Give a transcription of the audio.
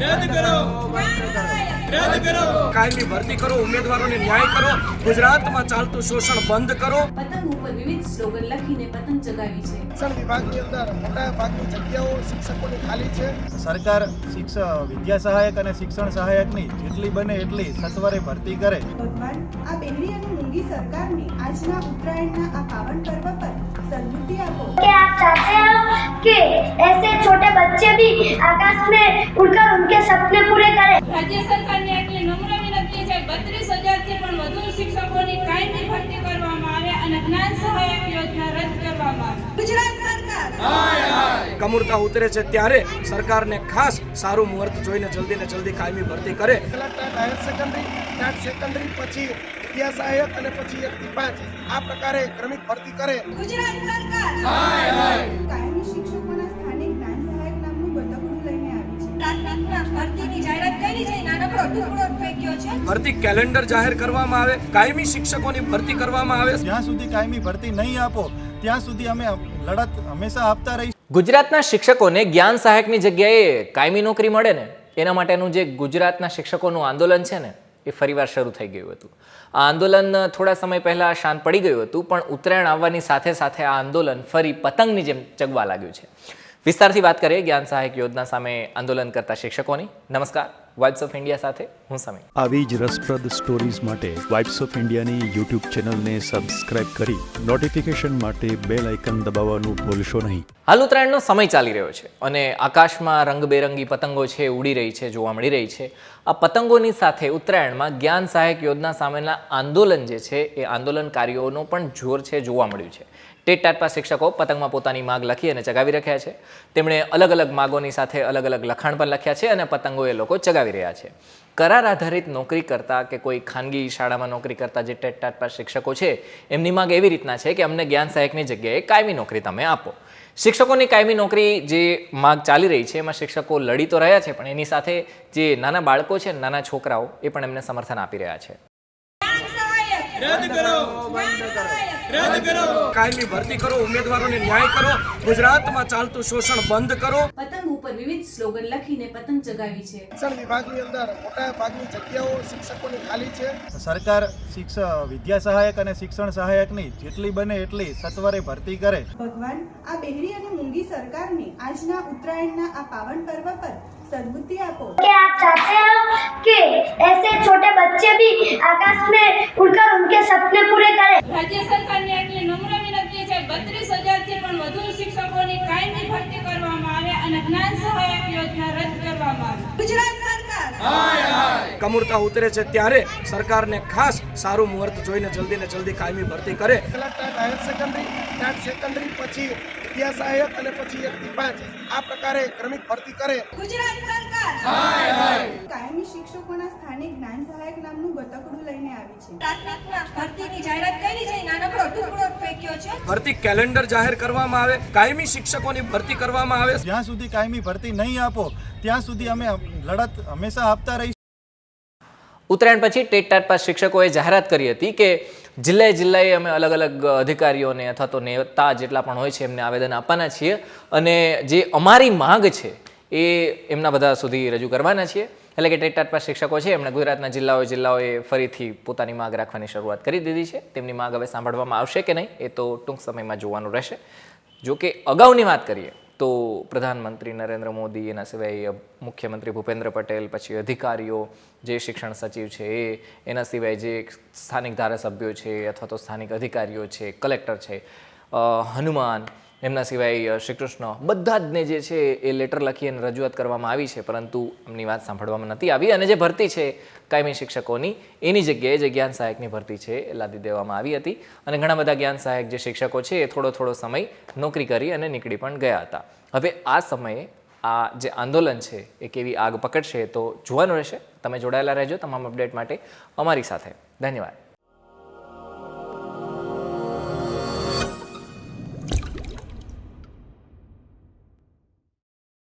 રદ કરો. રદ કરો. કાયમી ભરતી કરો ઉમેદવારોને ન્યાય કરો ગુજરાતમાં ચાલતું શોષણ બંધ કરો. પતંગ ઉપર વિવિધ સ્લોગન લખીને પતંગ ચગાવી છે. શિક્ષણ વિભાગની અંદર મોટા ભાગની જગ્યાઓ શિક્ષકોની ખાલી છે. સરકાર શિક્ષણ વિદ્યા સહાયક અને શિક્ષણ સહાયકની જેટલી બને એટલી સત્વરે ભરતી કરે. ભગવાન આ બેનરી અને મૂંગી સરકારની આજના ઉત્તરાયણના આ પાવન પર્વ પર સદબુદ્ધિ આપો. આપ ચાહતે कि ऐसे छोटे बच्चे भी आकाश में उड़कर उनके सपने पूरे करें રાજ્ય સરકારને એટલી નમ્ર વિનંતી છે બત્રીસ હજારથી પણ વધુ શિક્ષકોની કાયમી ભરતી કરવામાં આવે અને જ્ઞાન સહાયક યોજના રદ કરવામાં આવે ગુજરાત સરકાર કમુરતા ઉતરે છે ત્યારે સરકારને ખાસ સારું મુહૂર્ત જોઈને જલ્દી ને જલ્દી કાયમી ભરતી કરે પહેલા TAT higher secondary TAT secondary પછી વિદ્યા સહાયક અને પછી એકથી પાંચ આ પ્રકારે ક્રમિક ભરતી કરે. ગુજરાત સરકાર. કાયમી શિક્ષકોના સ્થાને જ્ઞાન સહાયક નામનું ગતકડું લઈને આવી છે. ભરતીની જાહેરાત કરી છે. નાનકડો ટુકડો ફેંક્યો છે. ભરતી કેલેન્ડર જાહેર કરવામાં આવે કાયમી શિક્ષકોની ભરતી કરવામાં આવે. જ્યાં સુધી કાયમી ભરતી નહીં આપો ત્યાં સુધી અમે લડત હંમેશા આપતા રહીશું. ગુજરાતના શિક્ષકોને જ્ઞાન સહાયકની જગ્યાએ કાયમી નોકરી મળે ને? એના માટેનું જે ગુજરાતના શિક્ષકોનું આંદોલન છે ને એ ફરીવાર શરૂ થઈ ગયું હતું. આ આંદોલન થોડા સમય પહેલાં શાંત પડી ગયું હતું, પણ ઉત્તરાયણ આવવાની સાથે સાથે આ આંદોલન ફરી પતંગની જેમ ચગવા લાગ્યું છે. વિસ્તારથી વાત કરીએ, જ્ઞાન સહાયક યોજના સામે આંદોલન કરતા શિક્ષકોની. નમસ્કાર. વાઇબ્સ ઓફ ઇન્ડિયા સાથે હું સમીર. આવી જ રસપ્રદ સ્ટોરીઝ માટે વાઇબ્સ ઓફ ઇન્ડિયાની યુટ્યુબ ચેનલને સબસ્ક્રાઇબ કરી નોટિફિકેશન માટે બેલ આઇકન દબાવવાનું ભૂલશો નહીં. હાલ ઉત્તરાયણનો સમય ચાલી રહ્યો છે અને આકાશમાં રંગબેરંગી પતંગો છે ઉડી રહી છે જોવા મળી રહી છે. આ પતંગોની સાથે ઉત્તરાયણમાં જ્ઞાન સહાયક યોજના સામેના આંદોલન જે છે એ આંદોલનકારીઓનો પણ જોર છે જોવા મળ્યું છે. ટેટ ટાટપા શિક્ષકો પતંગમાં પોતાની માગ લખી અને ચગાવી રાખ્યા છે. તેમણે અલગ અલગ માગોની સાથે અલગ અલગ લખાણ પણ લખ્યા છે અને પતંગો એ લોકો ચગાવી રહ્યા છે. કરાર આધારિત નોકરી કરતા કે કોઈ ખાનગી શાળામાં નોકરી કરતા જે ટેટ ટાટપા શિક્ષકો છે એમની માગ એવી રીતના છે કે અમને જ્ઞાન સહાયકની જગ્યાએ કાયમી નોકરી તમે આપો. શિક્ષકોની કાયમી નોકરી જે માગ ચાલી રહી છે એમાં શિક્ષકો લડી તો રહ્યા છે પણ એની સાથે જે નાના બાળકો છે નાના છોકરાઓ એ પણ એમને સમર્થન આપી રહ્યા છે. રદ કરો. રદ કરો. કાયમી ભરતી કરો ઉમેદવારોને ન્યાય કરો ગુજરાતમાં ચાલતું શોષણ બંધ કરો પતંગ ઉપર વિવિધ સ્લોગન લખીને પતંગ ચગાવી છે શિક્ષણ વિભાગની અંદર મોટા ભાગની જગ્યાઓ શિક્ષકોની ખાલી છે સરકાર શિક્ષણ વિદ્યા સહાયક અને શિક્ષણ સહાયકની જેટલી બને એટલી સત્વરે ભરતી કરે ભગવાન આ બેહરી અને મૂંગી સરકારની આજના ઉત્તરાયણના આ પાવન પર્વ પર સદબુદ્ધિ આપો क्या आप चाहते हो कि ऐसे छोटे बच्चे भी आकाश में उड़कर उनके सपने पूरे करें રાજ્ય સરકારને એટલી છે બત્રીસ હજારથી પણ વધુ શિક્ષકોની કાયમી ભરતી કરવામાં આવે અને જ્ઞાન સહાયક યોજના રદ કરવામાં આવે. ગુજરાત સરકાર. કમુરતા ઉતરે છે ત્યારે સરકારને ખાસ સારું મુહૂર્ત જોઈને જલ્દી ને જલ્દી કાયમી ભરતી કરે. પહેલા હાયર સેકન્ડરી ટાટ સેકન્ડરી પછી વિદ્યા સહાયક અને પછી એક પાંચ. આ પ્રકારે ક્રમિક ભરતી કરે. ગુજરાત સરકાર. શિક્ષકોના સ્થાનિક જ્ઞાન સહાયક નામનું ગતકડું લઈને આવી છે. ભરતીની જાહેરાત કરી છે. નાનકડો ટુકડો ફેંક્યો છે. ભરતી કેલેન્ડર જાહેર કરવામાં આવે કાયમી શિક્ષકોની ભરતી કરવામાં આવે. જ્યાં સુધી કાયમી ભરતી નહીં આપો ત્યાં સુધી અમે લડત હંમેશા આપતા રહી ઉત્તરાયણ પછી ટેટ ટાટપા શિક્ષકોએ જાહેરાત કરી હતી કે જિલ્લાએ જિલ્લાએ અમે અલગ અલગ અધિકારીઓને અથવા તો નેતા જેટલા પણ હોય છે એમને આવેદન આપવાના છીએ. અને જે અમારી માંગ છે એ એમના બધા સુધી રજૂ કરવાના છીએ. એટલે કે ટેટ પર શિક્ષકો છે, એમણે ગુજરાતના જિલ્લાઓ જિલ્લાઓએ ફરીથી પોતાની માંગ રાખવાની શરૂઆત કરી દીધી છે. તેમની માગ હવે સાંભળવામાં આવશે કે નહીં, એ તો ટૂંક સમયમાં જોવાનું રહેશે. જો કે અગાઉની વાત કરીએ, તો પ્રધાનમંત્રી નરેન્દ્ર મોદી, એના સિવાય મુખ્યમંત્રી ભૂપેન્દ્ર પટેલ, પછી અધિકારીઓ, જે શિક્ષણ સચિવ છે, એ, એના સિવાય જે સ્થાનિક ધારાસભ્યો છે, અથવા તો સ્થાનિક અધિકારીઓ છે, કલેક્ટર છે હનુમાન એમના સિવાય શ્રી કૃષ્ણ બધા જને જે છે એ લેટર લખી અને રજૂઆત કરવામાં આવી છે, પરંતુ એમની વાત સાંભળવામાં નથી આવી. અને જે ભરતી છે કાયમી શિક્ષકોની, એની જગ્યાએ જે જ્ઞાન સહાયકની ભરતી છે એ લાદી દેવામાં આવી હતી. અને ઘણા બધા જ્ઞાન સહાયક જે શિક્ષકો છે એ થોડો થોડો સમય નોકરી કરી અને નીકળી પણ ગયા હતા. હવે આ સમયે આ જે આંદોલન છે એ કેવી આગ પકડશે તો જોવાનું રહેશે. તમે જોડાયેલા રહેજો તમામ અપડેટ માટે અમારી સાથે. ધન્યવાદ.